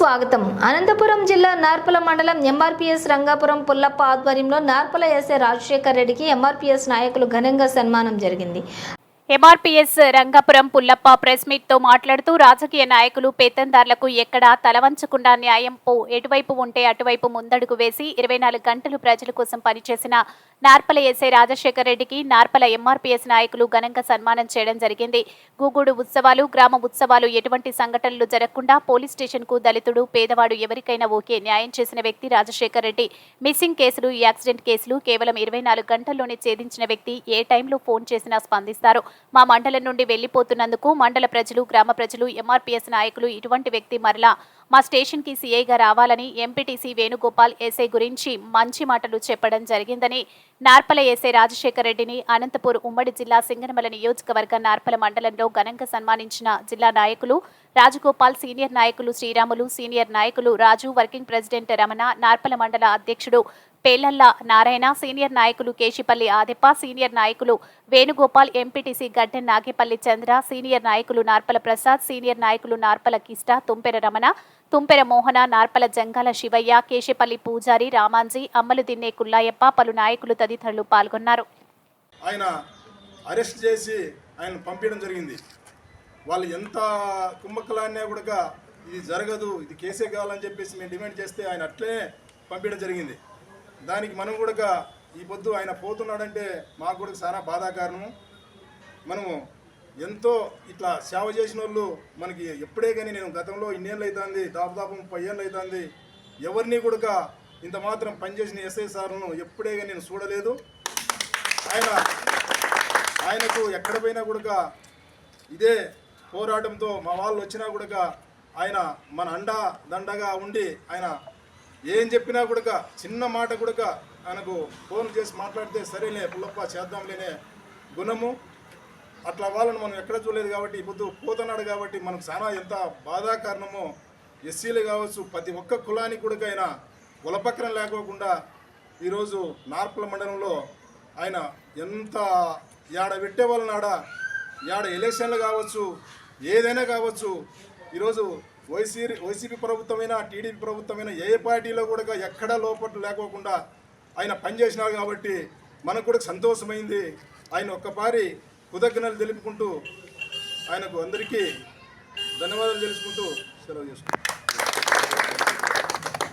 స్వాగతం. అనంతపురం జిల్లా నార్పల మండలం ఎంఆర్పీఎస్ రంగాపురం పుల్లప్ప ఆధ్వర్యంలో నార్పల ఎస్ఏ రాజశేఖర్ రెడ్డికి ఎంఆర్పీఎస్ నాయకులు ఘనంగా సన్మానం జరిగింది. ఎంఆర్పీఎస్ రంగాపురం పుల్లప్ప ప్రెస్ మీట్తో మాట్లాడుతూ రాజకీయ నాయకులు పేతందారులకు ఎక్కడా తలవంచకుండా న్యాయంపు ఎటువైపు ఉంటే అటువైపు ముందడుగు వేసి ఇరవై నాలుగు గంటలు ప్రజల కోసం పనిచేసిన నార్పల ఎస్ఐ రాజశేఖర్ రెడ్డికి నార్పల ఎంఆర్పీఎస్ నాయకులు ఘనంగా సన్మానం చేయడం జరిగింది. గూగూడు ఉత్సవాలు గ్రామ ఉత్సవాలు ఎటువంటి సంఘటనలు జరగకుండా పోలీస్ స్టేషన్కు దళితుడు పేదవాడు ఎవరికైనా ఓకే న్యాయం చేసిన వ్యక్తి రాజశేఖర్ రెడ్డి. మిస్సింగ్ కేసులు యాక్సిడెంట్ కేసులు కేవలం ఇరవై నాలుగు గంటల్లోనే ఛేదించిన వ్యక్తి ఏ టైంలో ఫోన్ చేసినా స్పందిస్తారు. మా మండలం నుండి వెళ్ళిపోతున్నందుకు మండల ప్రజలు గ్రామ ప్రజలు ఎంఆర్పీఎస్ నాయకులు ఇటువంటి వ్యక్తి మరలా మా స్టేషన్కి సీఐగా రావాలని ఎంపీటీసీ వేణుగోపాల్ ఎస్ఐ గురించి మంచి మాటలు చెప్పడం జరిగిందని నార్పల ఎస్ఐ రాజశేఖర్ రెడ్డిని అనంతపూర్ ఉమ్మడి జిల్లా సింగనమల నియోజకవర్గ నార్పల మండలంలో ఘనంగా సన్మానించిన జిల్లా నాయకులు రాజగోపాల్ సీనియర్ నాయకులు శ్రీరాములు సీనియర్ నాయకులు రాజు వర్కింగ్ ప్రెసిడెంట్ రమణ నార్పల మండల అధ్యక్షుడు పేలల్ల నారాయణ సీనియర్ నాయకులు కేశిపల్లి ఆదిప్ప సీనియర్ నాయకులు వేణుగోపాల్ ఎంపీటీసీ గడ్డెన్ నాగేపల్లి చంద్ర సీనియర్ నాయకులు నార్పల ప్రసాద్ సీనియర్ నాయకులు నార్పల కిష్ట తుంపెర రమణ తుంపెర మోహన నార్పల జంగాల శివయ్య కేశపల్లి పూజారి రామాంజీ అమ్మలు దిన్నే కుల్లాయప్ప పలు నాయకులు తదితరులు పాల్గొన్నారు. ఆయన అరెస్ట్ చేసి ఆయన పంపించడం జరిగింది. వాళ్ళు ఎంత కుంభకలాన్నే కూడా ఇది జరగదు ఇది కేసే కావాలని చెప్పేసి మేము డిమాండ్ చేస్తే ఆయన అట్లే పంపించడం జరిగింది. దానికి మనం కూడా ఈ పొద్దు ఆయన పోతున్నాడంటే మాకు కూడా చాలా బాధాకారణము మనము ఎంతో ఇట్లా సేవ చేసిన వాళ్ళు మనకి ఎప్పుడే కానీ నేను గతంలో ఇన్నేళ్ళు అవుతుంది దాదాపు ముప్పై ఏళ్ళు అవుతుంది ఎవరిని కూడా ఇంత మాత్రం పనిచేసిన ఎస్ఐ సార్ను ఎప్పుడే కానీ నేను చూడలేదు. ఆయన ఆయనకు ఎక్కడ పోయినా కూడా ఇదే పోరాటంతో మా వాళ్ళు వచ్చినా కూడా ఆయన మన అండా దండగా ఉండి ఆయన ఏం చెప్పినా కూడా చిన్న మాట కూడా ఆయనకు ఫోన్ చేసి మాట్లాడితే సరేలే పుల్లప్ప చేద్దాంలేనే గుణము. అట్లా వాళ్ళని మనం ఎక్కడ చూడలేదు కాబట్టి ఇప్పుడు పోతున్నాడు కాబట్టి మనకు చాలా ఎంత బాధాకారణమో ఎస్సీలు కావచ్చు ప్రతి ఒక్క కులానికి కూడా ఆయన కులపక్రం లేకోకుండా ఈరోజు నార్పల మండలంలో ఆయన ఎంత యాడ పెట్టే వాళ్ళని ఆడ యాడ ఎలక్షన్లు కావచ్చు ఏదైనా కావచ్చు ఈరోజు వైసీ వైసీపీ ప్రభుత్వమైనా టీడీపీ ప్రభుత్వమైనా ఏ పార్టీలో కూడా ఎక్కడ లోపట్లు లేకోకుండా ఆయన పనిచేసినారు కాబట్టి మనకు కూడా సంతోషమైంది. ఆయన ఒక్కపారి కృతజ్ఞతలు తెలుపుకుంటూ ఆయనకు అందరికీ ధన్యవాదాలు తెలుసుకుంటూ సెలవు చేసుకుంటాం